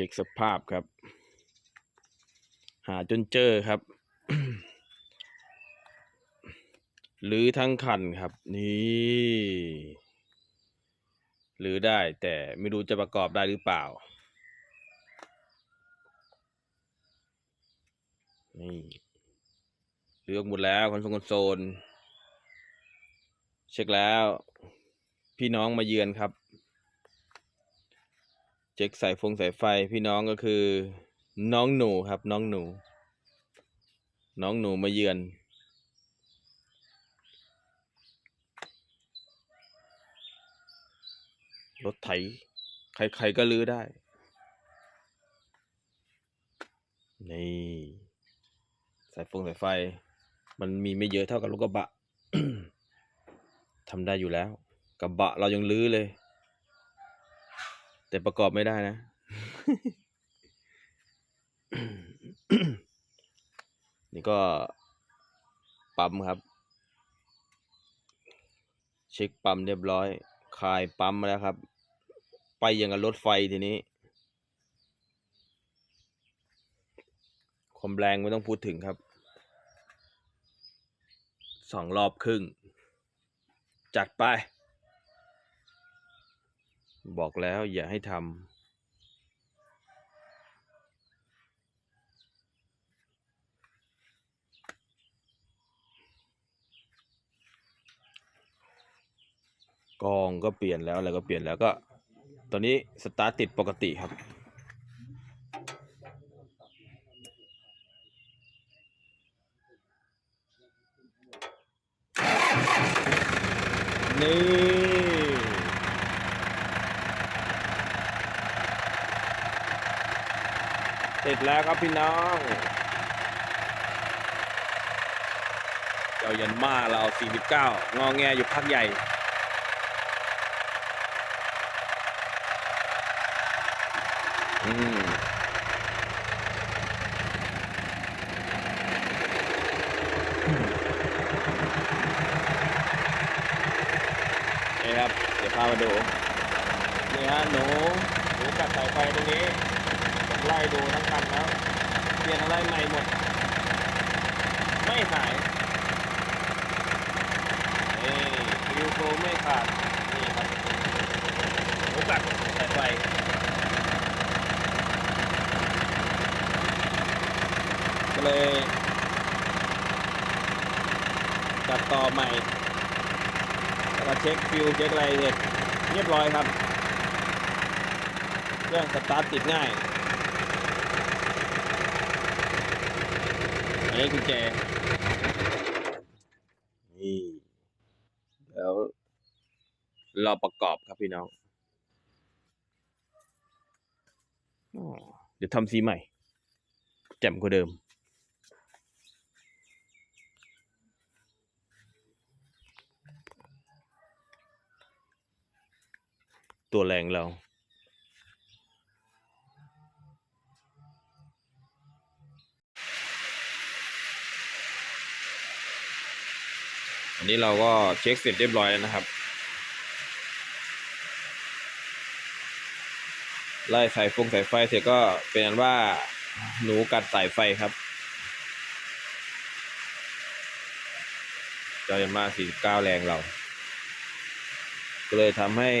ช็คสภาพครับ หาจนเจอครับ หรือทั้งคันครับ นี่หรือได้แต่ไม่รู้จะประกอบได้หรือเปล่า นี่เลือกหมดแล้วคอนโซลคอนโซล เช็คแล้ว พี่น้องมาเยือนครับ เช็คสายฟงสายไฟพี่น้องก็คือ น้องหนูครับ น้องหนู น้องหนูมาเยือน รถไถ ใครๆก็ลื้อได้ นี่ สายฟงสายไฟ มันมีไม่เยอะเท่ากับรถกระบะทำได้อยู่แล้ว กระบะเรายังลื้อเลย แต่ประกอบไม่ได้นะ นี่ก็ปั๊มครับ เช็คปั๊มเรียบร้อย คลายปั๊มแล้วครับ ไปอยังกับรถไฟทีนี้ ความแรงไม่ต้องพูดถึงครับ สองรอบครึ่ง จัดไป บอกแล้วอย่าให้ทำกองก็เปลี่ยนแล้วอะไรก็เปลี่ยนแล้วก็ ตอนนี้สตาร์ทติดปกติครับนี่ ติดแล้วครับพี่น้อง เจ้ายันมาเรา 49 งอแงอยู่พักใหญ่อืมนี่ครับ เดี๋ยวพามาดู นี่ฮะหนูหนูกัดสายไฟตรงนี้ ไล่ดูทั้งคันแล้ว เปลี่ยนอะไรใหม่หมด ไม่หายนี่ฟิวโฟไม่ขาด นี่ครับหนูกัดสายไฟก็เลยจัดต่อใหม่แล้วเช็คฟิวเช็คอะไรเสร็จเรียบร้อยครับ เครื่องสตาร์ทติดง่าย อันนี้กุญแจ นี่เดี๋ยวเราประกอบครับพี่น้องอเดี๋ยวทำสีใหม่ แจ่มกว่าเดิม ตัวแรงเรา นี้เราก็เช็คเสร็จเรียบร้อยแล้วนะครับ ไล่สายฟงสายไฟเสร็จก็เป็นอันว่าหนูกัดสายไฟครับจอยามา 49 แรงเรา ก็เลยทำให้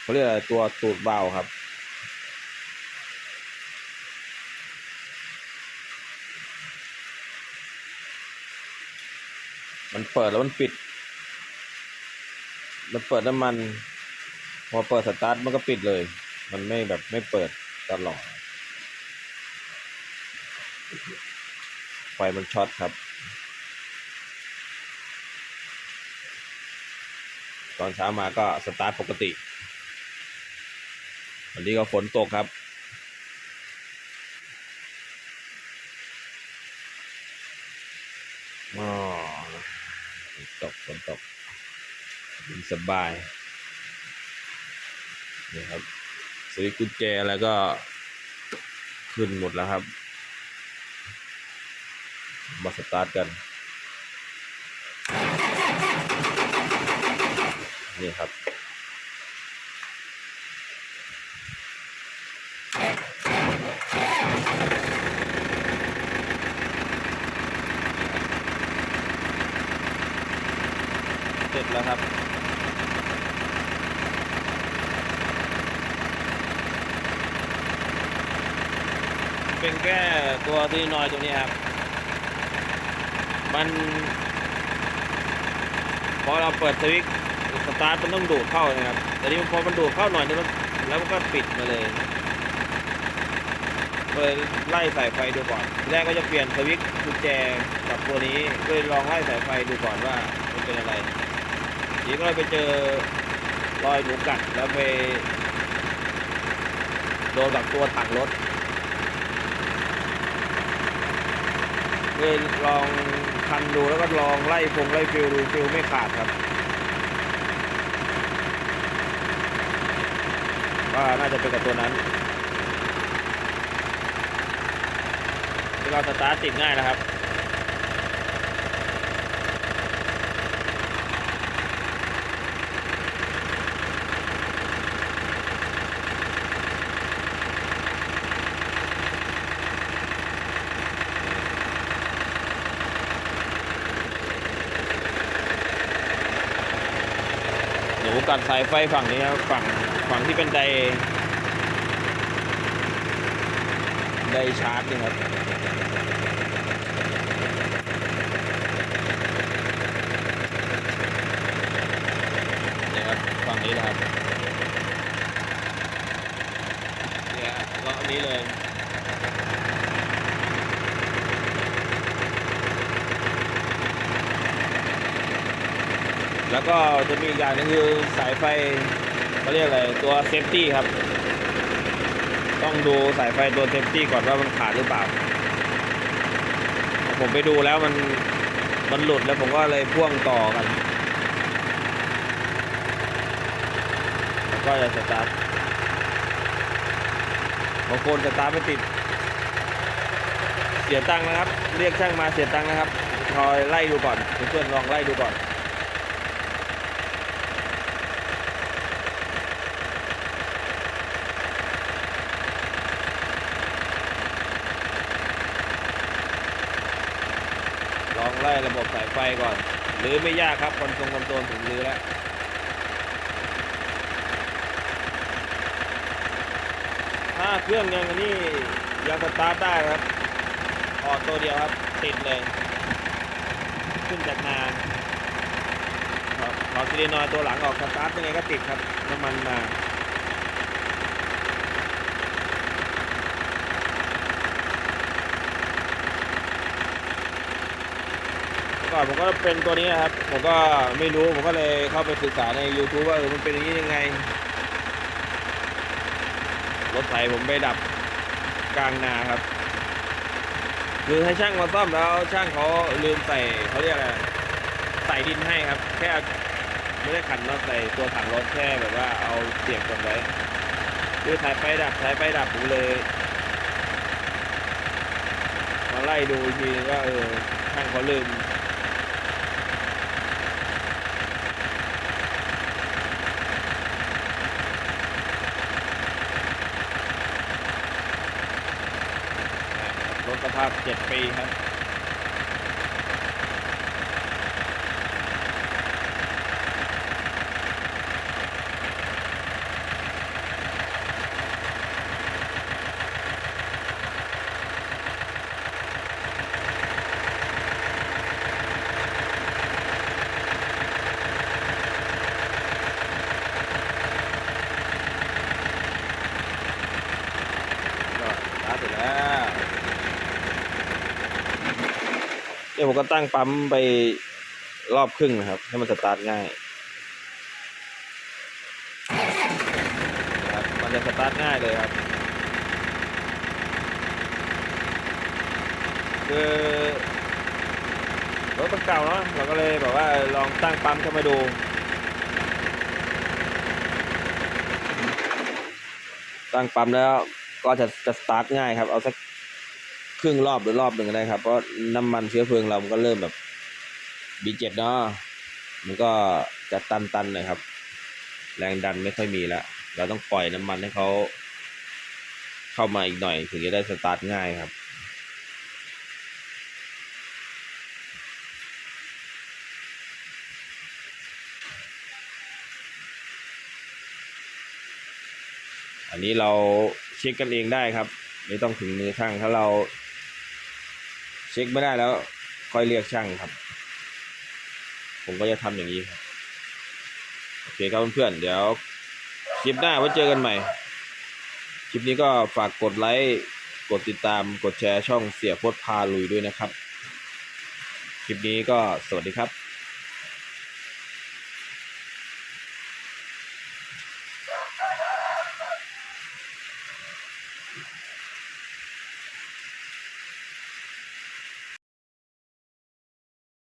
เขาเรียกตัวตูดเบาครับ มันเปิดแล้วมันปิด มันเปิดน้ำมัน พอเปิดสตาร์ทมันก็ปิดเลย มันไม่แบบไม่เปิดตลอด ไฟมันช็อตครับ ตอนเช้ามาก็สตาร์ทปกติ วันนี้ก็ฝนตกครับ อ๋อฝนตกฝนตกดี สบายนี่ครับสวิตช์กุญแจแล้วก็ขึ้นหมดแล้วครับ มาสตาร์ทกันนนี่ครับเสร็จแล้วครับ็นแค่ตัวที่นอยตัวนี้ครับ มันพอเราเปิดสวิตช์สตาร์ทมันต้องดูดเข้านะครับ แต่นี่พอมันดูดเข้าหน่อยนึงแล้วมันก็ปิดมาเลยเลยไล่สายไฟดูก่อน แรกก็จะเปลี่ยนสวิตช์กุญแจกับตัวนี้เพื่อลองไล่สายไฟดูก่อนว่ามันเป็นอะไรทีนี้ก็เลยไปเจอรอยหนูกัดแล้วไปโดนกับตัวถังรถ เลยลองคันดูแล้วก็ลองไล่พงไล่ฟิวดูฟิวไม่ขาดครับว่าน่าจะเป็นกับตัวนั้นเราสตาร์ทติดง่ายนะครับ กัดสายไฟฝั่งนี้ครับฝั่งฝั่งที่เป็นไดไดชาร์จนี่ครับนี่ครับฝั่งนี้นะครับเนี่ยเลาะอันนี้เลย แล้วก็จะมีอีกอย่างนึงคือสายไฟเขาเรียกอะไรตัวเซฟตี้ครับ ต้องดูสายไฟตัวเซฟตี้ก่อนว่ามันขาดหรือเปล่า ผมไปดูแล้วมันมันหลุดแล้วผมก็เลยพ่วงต่อกันแล้วก็จะสตาร์ทบางคนสตาร์ทไม่ติด เสียตังค์นะครับ เรียกช่างมาเสียตังค์นะครับคอยไล่ดูก่อนเพื่อนลองไล่ดูก่อน ไล่ระบบสายไฟก่อนหรือไม่ยากครับคอนโทรลคอนโทรลถึงรื้อแล้วถ้าเครื่องยังนนี้ยังสตาร์ทได้ครับออกตัวเดียวครับติดเลย ขึ้นจากนาขอซิลินอยตัวหลังออกสตาร์ทยังไงก็ติดครับน้ำมันมา เมื่อ ก่อนผมก็เป็นตัวนี้นะครับ ผมก็ไม่รู้ผมก็เลยเข้าไปศึกษาใน YouTube ว่าเออมันเป็นอย่างนี้ยังไง รถไถผมไปดับกลางนาครับคือให้ช่างมาซ่อมแล้วช่างเขาลืมใส่เขาเรียกอะไรใส่ดินให้ครับ แค่ไม่ได้ขันน็อตใส่ตัวถังรถแค่แบบว่าเอาเสียบกดไว้คือสายไฟดับสายไฟดับผมเลยมาไล่ดูอีกทีว่าเออช่างเขาลืม รถสภาพเจ็ดปีครับ ก็สตาร์ทเสร็จแล้วเดี๋ยวผมก็ตั้งปั๊มไปรอบครึ่งนะครับ ให้มันสตาร์ทง่ายครับมันจะสตาร์ทง่ายเลยครับ คือรถมันเก่าเนาะเราก็เลยแบบว่าลองตั้งปั๊มเข้ามาดูตั้งปั๊มแล้วก็จะจะสตาร์ทง่ายครับ เอาสัก รึ่งรอบหรือรอบหนึ่งก็ได้ครับ เพราะน้ำมันเชื้อเพลิงเรามันก็เริ่มแบบบีเจ็ดเนาะมันก็จะตันๆหน่อยครับ แรงดันไม่ค่อยมีแล้ว เราต้องปล่อยน้ำมันให้เขาเข้ามาอีกหน่อย ถึงจะได้สตาร์ทง่ายครับอันนี้เราเช็คกันเองได้ครับ ไม่ต้องถึงมือช่างถ้าเรา เช็คไม่ได้แล้วค่อยเรียกช่างครับ ผมก็จะทำอย่างนี้ครับโอเคครับเพื่อนๆเดี๋ยวคลิปหน้าไว้เจอกันใหม่ คลิปนี้ก็ฝากกดไลค์กดติดตามกดแชร์ช่องเสียโพดพาลุยด้วยนะครับ คลิปนี้ก็สวัสดีครับ